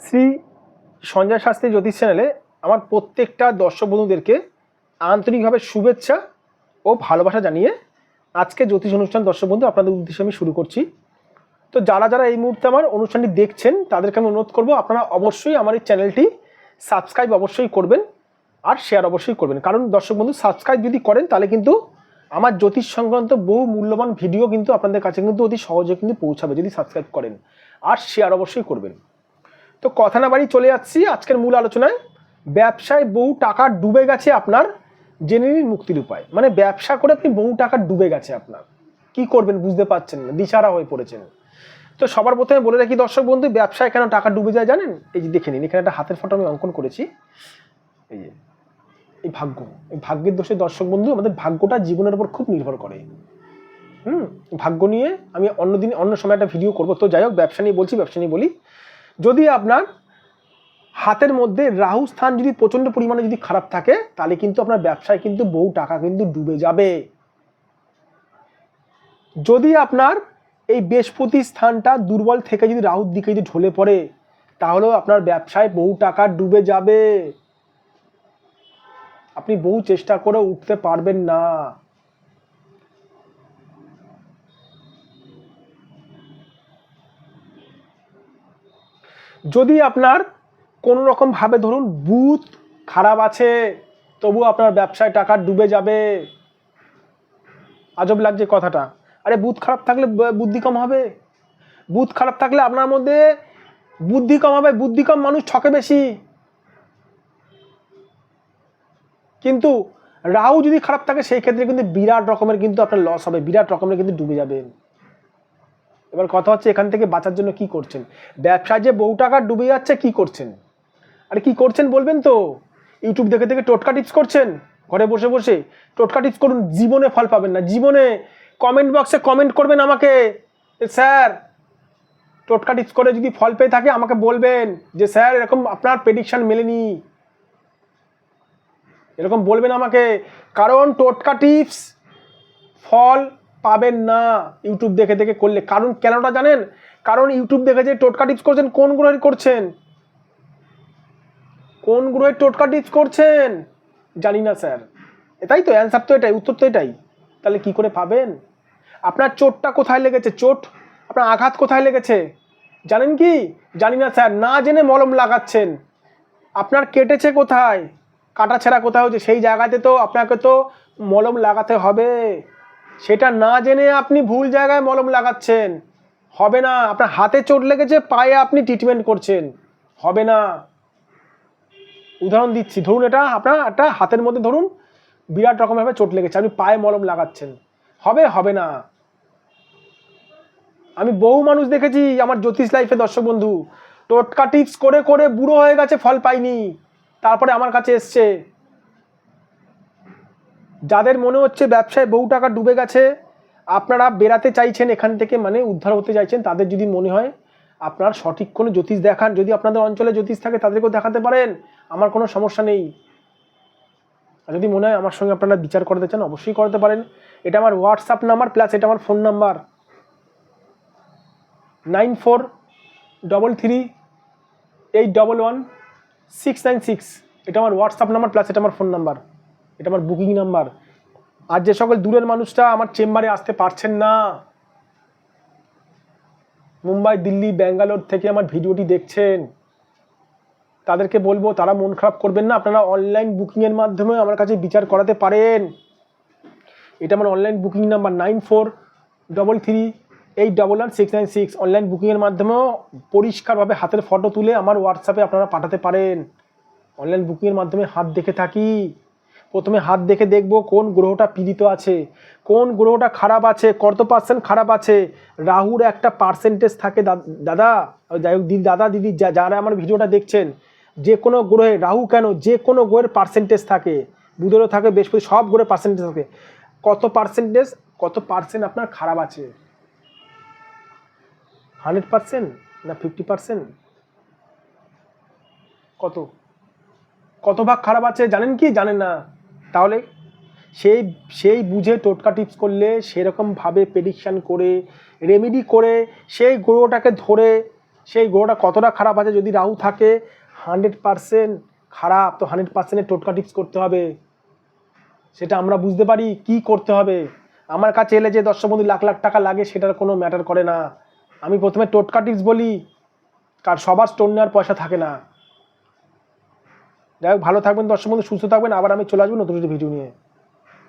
শ্রী সঞ্জয় শাস্ত্রী জ্যোতিষ চ্যানেলে আমার প্রত্যেকটা দর্শক বন্ধুদেরকে আন্তরিকভাবে শুভেচ্ছা ও ভালোবাসা জানিয়ে আজকে জ্যোতিষ অনুষ্ঠান দর্শক বন্ধু আপনাদের উদ্দেশ্যে আমি শুরু করছি। তো যারা যারা এই মুহূর্তে আমার অনুষ্ঠানটি দেখছেন, তাদেরকে আমি অনুরোধ করব আপনারা অবশ্যই আমার এই চ্যানেলটি সাবস্ক্রাইব অবশ্যই করবেন আর শেয়ার অবশ্যই করবেন। কারণ দর্শক বন্ধু, সাবস্ক্রাইব যদি করেন, তাহলে কিন্তু আমার জ্যোতিষ সংক্রান্ত বহু মূল্যবান ভিডিও কিন্তু আপনাদের কাছে কিন্তু অতি সহজে কিন্তু পৌঁছাবে যদি সাবস্ক্রাইব করেন। আর শেয়ার অবশ্যই করবেন। তো কথা না বাড়ি চলে যাচ্ছি আজকের মূল আলোচনায়। ব্যবসায় বহু টাকা ডুবে গেছে আপনার, জেনে নিন মুক্তির উপায়। মানে ব্যবসা করে আপনি বহু টাকা ডুবে গেছে আপনার। কি করবেন বুঝতে পারছেন না, দিশারা হয়ে পড়েছেন। তো সবার প্রথমে বলে রাখি দর্শক বন্ধু, ব্যবসায় কেন টাকা ডুবে যায় জানেন? এই যে দেখে নিন, এখানে একটা হাতের ফটো আমি অঙ্কন করেছি। এই যে, এই ভাগ্য, এই ভাগ্যের দোষে দর্শক বন্ধু, আমাদের ভাগ্যটা জীবনের উপর খুব নির্ভর করে। হুম, ভাগ্য নিয়ে আমি অন্যদিন, অন্য সময় একটা ভিডিও করব। তো যাই হোক, ব্যবসা নিয়ে বলছি, ব্যবসা নিয়ে বলি। যদি আপনার হাতের মধ্যে রাহু স্থান যদি প্রচণ্ড পরিমাণে যদি খারাপ থাকে, তাহলে কিন্তু আপনার ব্যবসায় কিন্তু বহু টাকা কিন্তু ডুবে যাবে। যদি আপনার এই বৃহস্পতি স্থানটা দুর্বল থেকে যদি রাহুর দিকে যদি ঢলে পড়ে, তাহলেও আপনার ব্যবসায় বহু টাকা ডুবে যাবে। আপনি বহু চেষ্টা করে উঠতে পারবেন না। যদি আপনার কোনো রকম ভাবে ধরুন বুথ খারাপ আছে তবু আপনার ব্যবসায় টাকা ডুবে যাবে। আজব লাগছে কথাটা। আরে বুথ খারাপ থাকলে বুদ্ধি কম হবে। বুথ খারাপ থাকলে আপনার মধ্যে বুদ্ধি কম হবে, বুদ্ধি কম মানুষ ঠকে বেশি। কিন্তু রাহু যদি খারাপ থাকে, সেই ক্ষেত্রে কিন্তু বিরাট রকমের কিন্তু আপনার লস হবে, বিরাট রকমের কিন্তু ডুবে যাবেন এবার কথা হচ্ছে এখান থেকে বাঁচার জন্য কি করছেন? ব্যবসায় যে বহু টাকা ডুবে যাচ্ছে, কি করছেন? আরে কি করছেন বলবেন তো? ইউটিউব দেখে দেখে টোটকা টিপস করছেন? ঘরে বসে বসে টোটকা টিপস করুন, জীবনে ফল পাবেন না। জীবনে কমেন্ট বক্সে কমেন্ট করবেন আমাকে। স্যার, টোটকা টিপস করে যদি ফল পেয়ে থাকে, আমাকে বলবেন যে, স্যার, এরকম আপনার প্রেডিকশান মেলেনি। এরকম বলবেন আমাকে। কারণ টোটকা টিপস ফল পাবেন না ইউটিউব দেখে দেখে করলে। কারণ কেনটা জানেন? কারণ ইউটিউব দেখে যে টোটকা টিপস করছেন, কোন গ্রহের করছেন? কোন গ্রহের টোটকা টিপস করছেন? জানি না, স্যার। এটাই তো অ্যান্সার তো এটাই, উত্তর তো এটাই। তাহলে কি করে পাবেন? আপনার চোটটা কোথায় লেগেছে? চোট? আপনার আঘাত কোথায় লেগেছে? জানেন কি? জানি না, স্যার, না জেনে মলম লাগাচ্ছেন। আপনার কেটেছে কোথায়? কাটা ছেঁড়া কোথায় হচ্ছে সেই জায়গাতে তো আপনাকে তো মলম লাগাতে হবে। সেটা না জেনে আপনি ভুল জায়গায় মলম লাগাচ্ছেন। হবে না, আপনার হাতে চোট লেগেছে, পায়ে আপনি ট্রিটমেন্ট করছেন। হবে না। উদাহরণ দিচ্ছি, ধরুন এটা আপনার একটা হাতের মধ্যে ধরুন বিরাট রকমভাবে চোট লেগেছে, আপনি পায়ে মলম লাগাচ্ছেন। হবে হবে না। আমি বহু মানুষ দেখেছি, আমার জ্যোতিষ লাইফে দর্শক বন্ধু, টোটকা টিপস করে করে বুড়ো হয়ে গেছে, ফল পাইনি। তারপরে আমার কাছে এসছে যাদের মনে হচ্ছে ব্যবসায় বহু টাকা ডুবে গেছে, আপনারা বেরাতে চাইছেন এখান থেকে মানে উদ্ধার হতে চাইছেন, তাদের যদি মনে হয়, আপনার সঠিক কোনো জ্যোতিষ দেখান। যদি আপনাদের অঞ্চলে জ্যোতিষ থাকে, তাদেরকেও দেখাতে পারেন। আমার কোনো সমস্যা নেই। আর যদি মনে হয় আমার সঙ্গে আপনারা বিচার করতে চান, অবশ্যই করতে পারেন। এটা আমার হোয়াটসঅ্যাপ নাম্বার প্লাস এটা আমার phone number nine four double three eight double one six nine six. এটা আমার হোয়াটসঅ্যাপ নাম্বার প্লাস এটা আমার ফোন নাম্বার এটা আমার বুকিং নাম্বার আর যে সকল দূরের মানুষরা আমার চেম্বারে আসতে পারছেন না। মুম্বাই, দিল্লি, ব্যাঙ্গালোর থেকে আমার ভিডিওটি দেখছেন। তাদেরকে বলব, তারা মন খারাপ করবেন না। আপনারা অনলাইন বুকিংয়ের মাধ্যমে আমার কাছে বিচার করাতে পারেন। এটা আমার online booking number nine four double three eight double one six nine six online বুকিংয়ের মাধ্যমেও পরিষ্কারভাবে হাতের ফটো তুলে আমার হোয়াটসঅ্যাপে আপনারা পাঠাতে পারেন। অনলাইন বুকিংয়ের মাধ্যমে হাত দেখে থাকি। প্রথমে হাত দেখে দেখব কোন গ্রহটা পীড়িত আছে, কোন গ্রহটা খারাপ আছে, কত পার্সেন্ট খারাপ আছে। রাহুর একটা পার্সেন্টেজ থাকে দাদা, যাই হোক, দিদি, দাদা, দিদি যারা আমার ভিডিওটা দেখছেন, যে কোনো গ্রহে, রাহু কেন? যে কোনো গ্রহের পার্সেন্টেজ থাকে। বুধেরও থাকে, বৃহস্পতি, সব গ্রহের পার্সেন্টেজ থাকে। কত পার্সেন্টেজ কত পার্সেন্ট আপনার খারাপ আছে? হান্ড্রেড পার্সেন্ট না ফিফটি পার্সেন্ট কত? কত ভাগ খারাপ আছে? জানেন কি? জানেন না। তাহলে সেই সেই বুঝে টোটকা টিপস করলে সেরকমভাবে প্রেডিকশান করে রেমেডি করে সেই গ্রহটাকে ধরে, সেই গ্রহটা কতটা খারাপ আছে যদি রাহু থাকে হান্ড্রেড পারসেন্ট খারাপ, তো হান্ড্রেড পার্সেন্টের টোটকা টিপস করতে হবে। সেটা আমরা বুঝতে পারি কি করতে হবে। আমার কাছে এলে যে দর্শক বন্ধু লাখ লাখ টাকা লাগে সেটার কোনো ম্যাটার করে না। আমি প্রথমে টোটকা টিপস বলি, কার সবার স্টোন নেওয়ার পয়সা থাকে না। যাই হোক, ভালো থাকবেন দর্শক বন্ধু, সুস্থ থাকবেন। আবার আমি চলে আসব নতুন ভিডিও নিয়ে।